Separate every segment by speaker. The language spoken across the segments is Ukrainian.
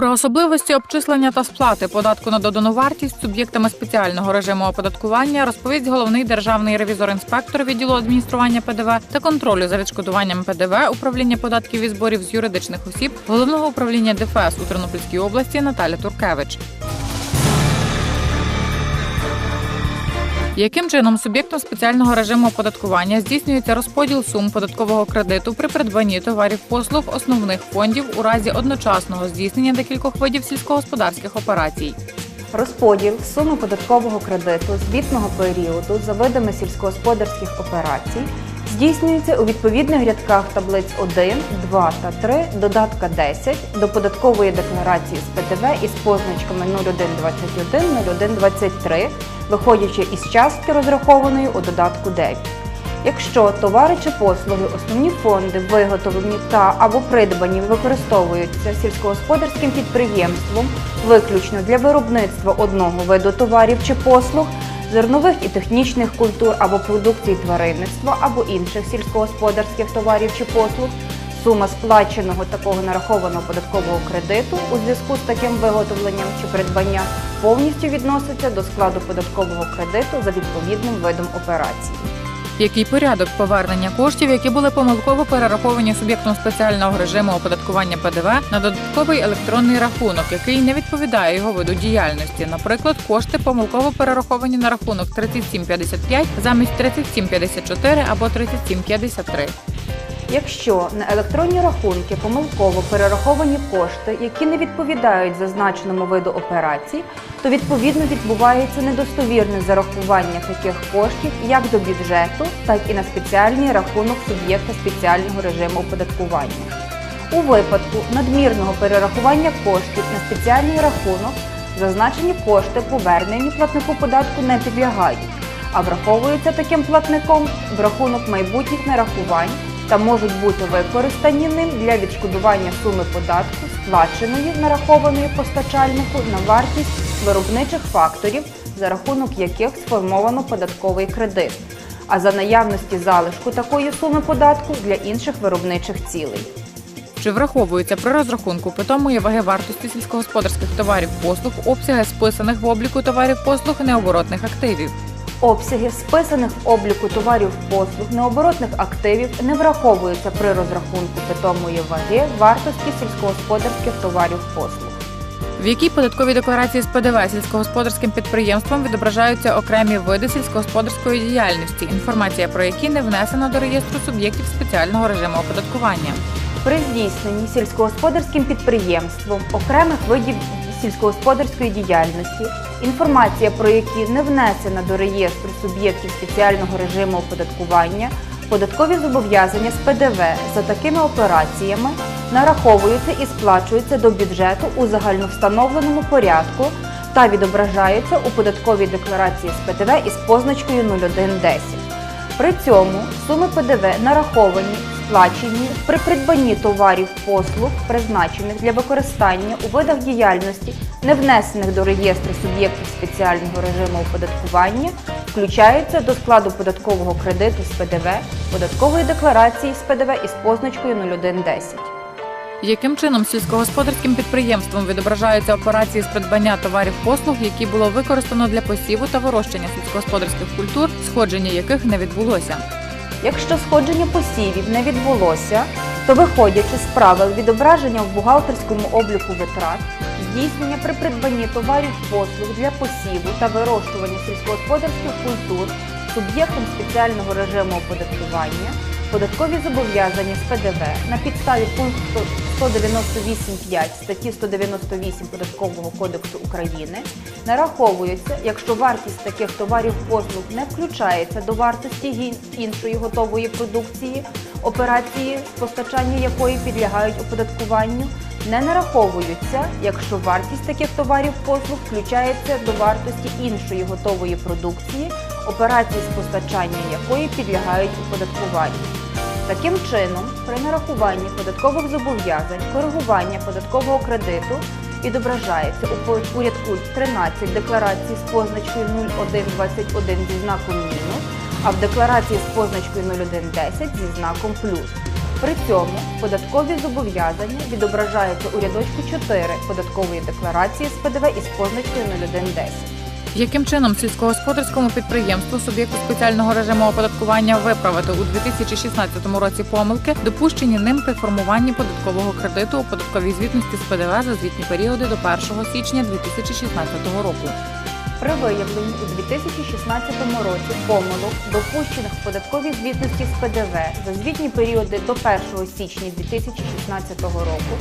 Speaker 1: Про особливості обчислення та сплати податку на додану вартість суб'єктами спеціального режиму оподаткування розповість головний державний ревізор-інспектор відділу адміністрування ПДВ та контролю за відшкодуванням ПДВ управління податків і зборів з юридичних осіб головного управління ДФС у Тернопільській області Наталя Туркевич. Яким чином суб'єктом спеціального режиму оподаткування здійснюється розподіл сум податкового кредиту при придбанні товарів послуг основних фондів у разі одночасного здійснення декількох видів сільськогосподарських операцій?
Speaker 2: Розподіл суми податкового кредиту звітного періоду за видами сільськогосподарських операцій здійснюється у відповідних рядках таблиць 1, 2 та 3 додатка 10 до податкової декларації з ПДВ із позначками 0121, 0123, виходячи із частки розрахованої у додатку 9. Якщо товари чи послуги, основні фонди виготовлені та або придбані використовуються сільськогосподарським підприємством виключно для виробництва одного виду товарів чи послуг, зернових і технічних культур або продукції тваринництва або інших сільськогосподарських товарів чи послуг, сума сплаченого такого нарахованого податкового кредиту у зв'язку з таким виготовленням чи придбанням повністю відноситься до складу податкового кредиту за відповідним видом операції.
Speaker 1: Який порядок повернення коштів, які були помилково перераховані суб'єктом спеціального режиму оподаткування ПДВ на додатковий електронний рахунок, який не відповідає його виду діяльності? Наприклад, кошти помилково перераховані на рахунок 3755 замість 3754 або 3753.
Speaker 2: Якщо на електронні рахунки помилково перераховані кошти, які не відповідають зазначеному виду операцій, то відповідно відбувається недостовірне зарахування таких коштів як до бюджету, так і на спеціальний рахунок суб'єкта спеціального режиму оподаткування. У випадку надмірного перерахування коштів на спеціальний рахунок зазначені кошти повернені платнику податку не підлягають, а враховуються таким платником в рахунок майбутніх нарахувань та можуть бути використані ним для відшкодування суми податку, сплаченої нарахованої постачальнику на вартість виробничих факторів, за рахунок яких сформовано податковий кредит, а за наявності залишку такої суми податку для інших виробничих цілей.
Speaker 1: Чи враховуються при розрахунку питомої ваги вартості сільськогосподарських товарів послуг обсяги списаних в обліку товарів послуг необоротних активів?
Speaker 2: Обсяги списаних обліку товарів послуг необоротних активів не враховуються при розрахунку питомої ваги вартості сільськогосподарських товарів послуг.
Speaker 1: В якій податковій декларації з ПДВ сільськогосподарським підприємствам відображаються окремі види сільськогосподарської діяльності, інформація про які не внесена до реєстру суб'єктів спеціального режиму оподаткування?
Speaker 2: При здійсненні сільськогосподарським підприємством окремих видів сільськогосподарської діяльності, інформація про які не внесена до реєстру суб'єктів спеціального режиму оподаткування, податкові зобов'язання з ПДВ за такими операціями нараховуються і сплачуються до бюджету у загальновстановленому порядку та відображаються у податковій декларації з ПДВ із позначкою 0110. При цьому суми ПДВ нараховані, сплачені при придбанні товарів послуг, призначених для використання у видах діяльності, не внесених до реєстру суб'єктів спеціального режиму оподаткування, включаються до складу податкового кредиту з ПДВ, податкової декларації з ПДВ із позначкою 0110.
Speaker 1: Яким чином сільськогосподарським підприємством відображаються операції з придбання товарів послуг, які було використано для посіву та вирощення сільськогосподарських культур, сходження яких не відбулося?
Speaker 2: Якщо сходження посівів не відбулося, то виходячи з правил відображення в бухгалтерському обліку витрат, здійснення при придбанні товарів послуг для посіву та вирощування сільськогосподарських культур суб'єктом спеціального режиму оподаткування, податкові зобов'язання з ПДВ на підставі пункту 198.5 статті 198 Податкового кодексу України нараховуються, якщо вартість таких товарів послуг не включається до вартості іншої готової продукції, операції постачання якої підлягають оподаткуванню, не нараховуються, якщо вартість таких товарів послуг включається до вартості іншої готової продукції, операції з постачання якої підлягають оподаткуванню. Таким чином, при нарахуванні податкових зобов'язань коригування податкового кредиту відображається у по- у рядку 13 декларації з позначкою 0121 зі знаком мінус, а в декларації з позначкою 0110 зі знаком плюс. При цьому податкові зобов'язання відображаються у рядочку 4 податкової декларації з ПДВ із позначкою 0110.
Speaker 1: Яким чином сільськогосподарському підприємству суб'єкту спеціального режиму оподаткування виправити у 2016 році помилки, допущені ним при формуванні податкового кредиту у податковій звітності з ПДВ за звітні періоди до 1 січня 2016 року?
Speaker 2: При виявленні у 2016 році помилок, допущених в податковій звітності з ПДВ за звітні періоди до 1 січня 2016 року,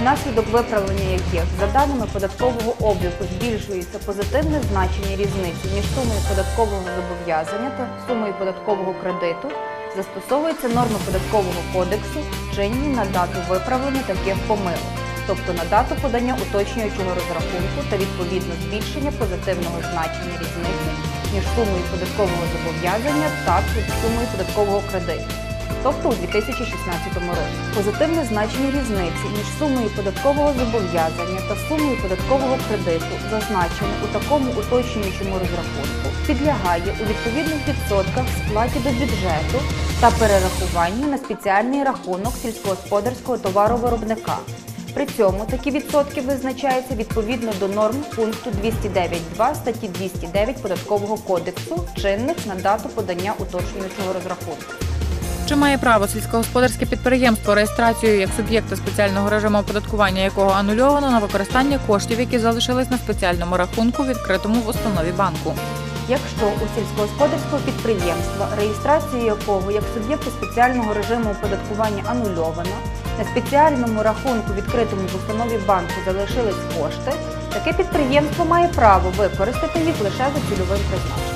Speaker 2: внаслідок виправлення яких за даними податкового обліку збільшується позитивне значення різниці між сумою податкового зобов'язання та сумою податкового кредиту, застосовуються норми податкового кодексу, чинні на дату виправлення таких помилок тобто на дату подання уточнюючого розрахунку та відповідно збільшення позитивного значення різниці між сумою податкового зобов'язання та сумою податкового кредиту. Тобто у 2016 році позитивне значення різниці між сумою податкового зобов'язання та сумою податкового кредиту зазначене у такому уточнюючому розрахунку підлягає у відповідних відсотках сплаті до бюджету та перерахуванні на спеціальний рахунок сільськогосподарського товаровиробника. При цьому такі відсотки визначаються відповідно до норм пункту 209.2 статті 209 Податкового кодексу, чинних на дату подання уточнюючого розрахунку.
Speaker 1: Чи має право сільськогосподарське підприємство реєстрацію як суб'єкта спеціального режиму оподаткування, якого анульовано на використання коштів, які залишились на спеціальному рахунку, відкритому в установі банку?
Speaker 2: Якщо у сільськогосподарського підприємства, реєстрацію якого як суб'єкту спеціального режиму оподаткування анульовано, на спеціальному рахунку, відкритому в установі банку, залишились кошти, таке підприємство має право використати їх лише за цільовим призначенням.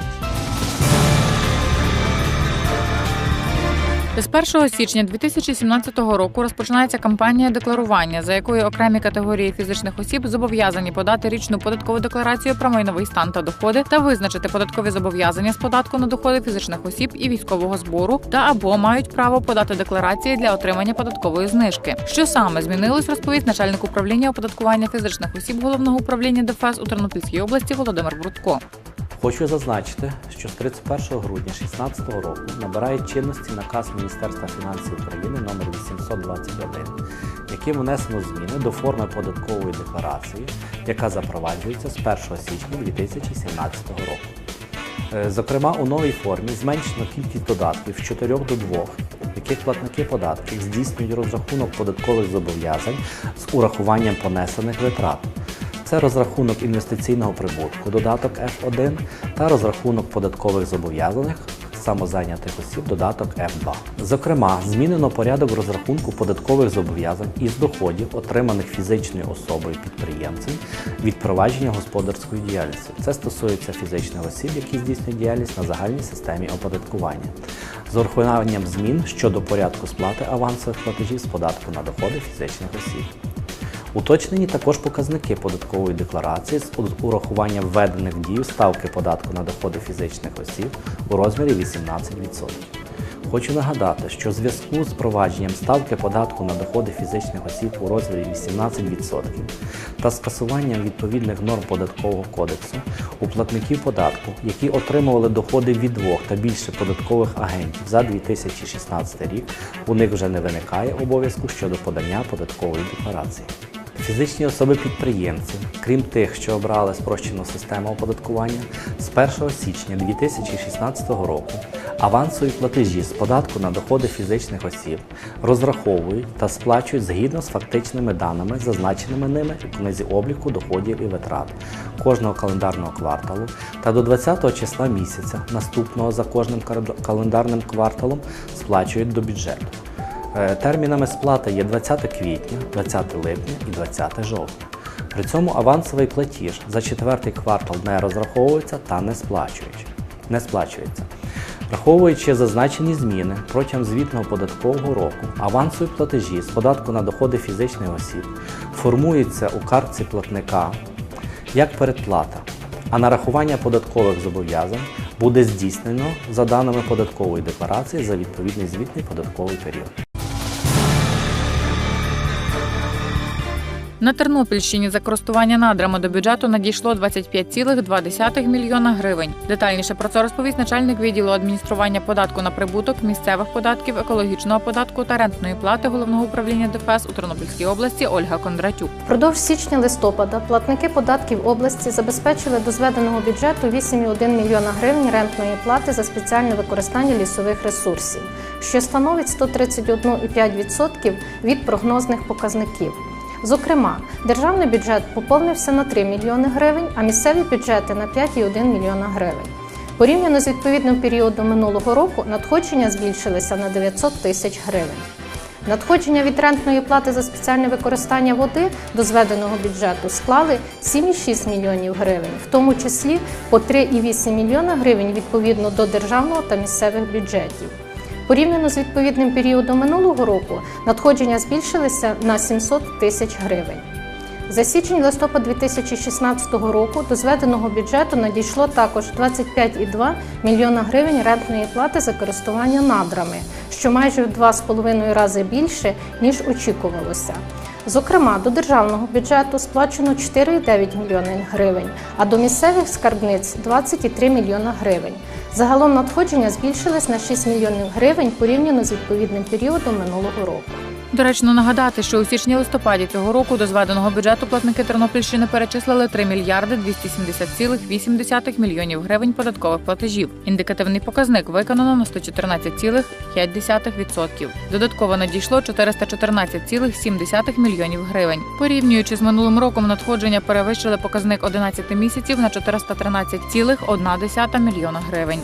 Speaker 1: З 1 січня 2017 року розпочинається кампанія декларування, за якою окремі категорії фізичних осіб зобов'язані подати річну податкову декларацію про майновий стан та доходи та визначити податкові зобов'язання з податку на доходи фізичних осіб і військового збору, та або мають право подати декларації для отримання податкової знижки. Що саме змінилось, розповість начальник управління оподаткування фізичних осіб головного управління ДФС у Тернопільській області Володимир Брудко.
Speaker 3: Хочу зазначити, що з 31 грудня 2016 року набирає чинності наказ Міністерства фінансів України номер 821, яким внесено зміни до форми податкової декларації, яка запроваджується з 1 січня 2017 року. Е, Зокрема, у новій формі зменшено кількість додатків з 4 до 2, в яких платники податків здійснюють розрахунок податкових зобов'язань з урахуванням понесених витрат. Це розрахунок інвестиційного прибутку, додаток F1 та розрахунок податкових зобов'язань самозайнятих осіб, додаток F2. Зокрема, змінено порядок розрахунку податкових зобов'язань із доходів, отриманих фізичною особою підприємцем від провадження господарської діяльності. Це стосується фізичних осіб, які здійснюють діяльність на загальній системі оподаткування. З урахуванням змін щодо порядку сплати авансових платежів з податку на доходи фізичних осіб. Уточнені також показники податкової декларації з урахуванням введених в дію ставки податку на доходи фізичних осіб у розмірі 18%. Хочу нагадати, що в зв'язку з провадженням ставки податку на доходи фізичних осіб у розмірі 18% та скасуванням відповідних норм податкового кодексу у платників податку, які отримували доходи від двох та більше податкових агентів за 2016 рік, у них вже не виникає обов'язку щодо подання податкової декларації. Фізичні особи-підприємці, крім тих, що обрали спрощену систему оподаткування, з 1 січня 2016 року авансові платежі з податку на доходи фізичних осіб розраховують та сплачують згідно з фактичними даними, зазначеними ними у книзі обліку доходів і витрат кожного календарного кварталу та до 20 числа місяця наступного за кожним календарним кварталом сплачують до бюджету. Е, Термінами сплати є 20 квітня, 20 липня і 20 жовтня. При цьому авансовий платіж за четвертий квартал не розраховується та не сплачується. Не сплачується. Враховуючи зазначені зміни протягом звітного податкового року, авансові платежі з податку на доходи фізичних осіб формуються у картці платника як передплата а нарахування податкових зобов'язань буде здійснено за даними податкової декларації за відповідний звітний податковий період.
Speaker 1: На Тернопільщині за користування надрами до бюджету надійшло 25,2 мільйона гривень. Детальніше про це розповість начальник відділу адміністрування податку на прибуток, місцевих податків, екологічного податку та рентної плати головного управління ДФС у Тернопільській області Ольга Кондратюк.
Speaker 4: Впродовж січня-листопада платники податків області забезпечили до зведеного бюджету 8,1 мільйона гривень рентної плати за спеціальне використання лісових ресурсів, що становить 131,5% від прогнозних показників. Зокрема, державний бюджет поповнився на 3 мільйони гривень, а місцеві бюджети на 5,1 мільйона гривень. Порівняно з відповідним періодом минулого року надходження збільшилися на 900 тисяч гривень. Надходження від рентної плати за спеціальне використання води до зведеного бюджету склали 7,6 мільйонів гривень, в тому числі по 3,8 мільйона гривень відповідно до державного та місцевих бюджетів. Порівняно з відповідним періодом минулого року надходження збільшилися на 700 тисяч гривень. За січень-листопад 2016 року до зведеного бюджету надійшло також 25,2 мільйона гривень рентної плати за користування надрами, що майже в 2,5 рази більше, ніж очікувалося. Зокрема, до державного бюджету сплачено 4,9 мільйони гривень, а до місцевих скарбниць 20,3 мільйона гривень. Загалом надходження збільшились на 6 мільйонів гривень порівняно з відповідним періодом минулого року.
Speaker 1: Доречно нагадати, що у січні-листопаді цього року до зведеного бюджету платники Тернопільщини перечислили 3 мільярди 270,8 мільйонів гривень податкових платежів. Індикативний показник виконано на 114,5%. Додатково надійшло 414,7 мільйонів гривень. Порівнюючи з минулим роком, надходження перевищили показник 11 місяців на 413,1 мільйона гривень.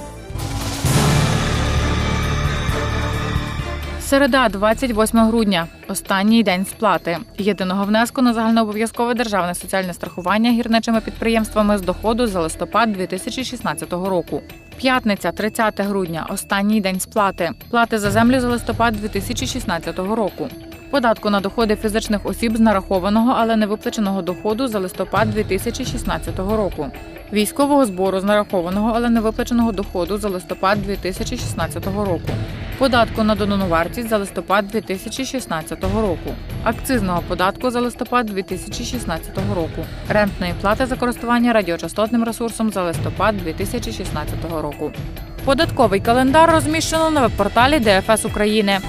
Speaker 1: Середа, 28 грудня. Останній день сплати єдиного внеску на загальнообов'язкове державне соціальне страхування гірничими підприємствами з доходу за листопад 2016 року. П'ятниця, 30 грудня. Останній день сплати. Плати за землю за листопад 2016 року. Податку на доходи фізичних осіб з нарахованого, але не виплаченого доходу за листопад 2016 року. Військового збору з нарахованого, але не виплаченого доходу за листопад 2016 року. Податку на додану вартість за листопад 2016 року. Акцизного податку за листопад 2016 року. Рентної плати за користування радіочастотним ресурсом за листопад 2016 року. Податковий календар розміщено на веб-порталі ДФС України.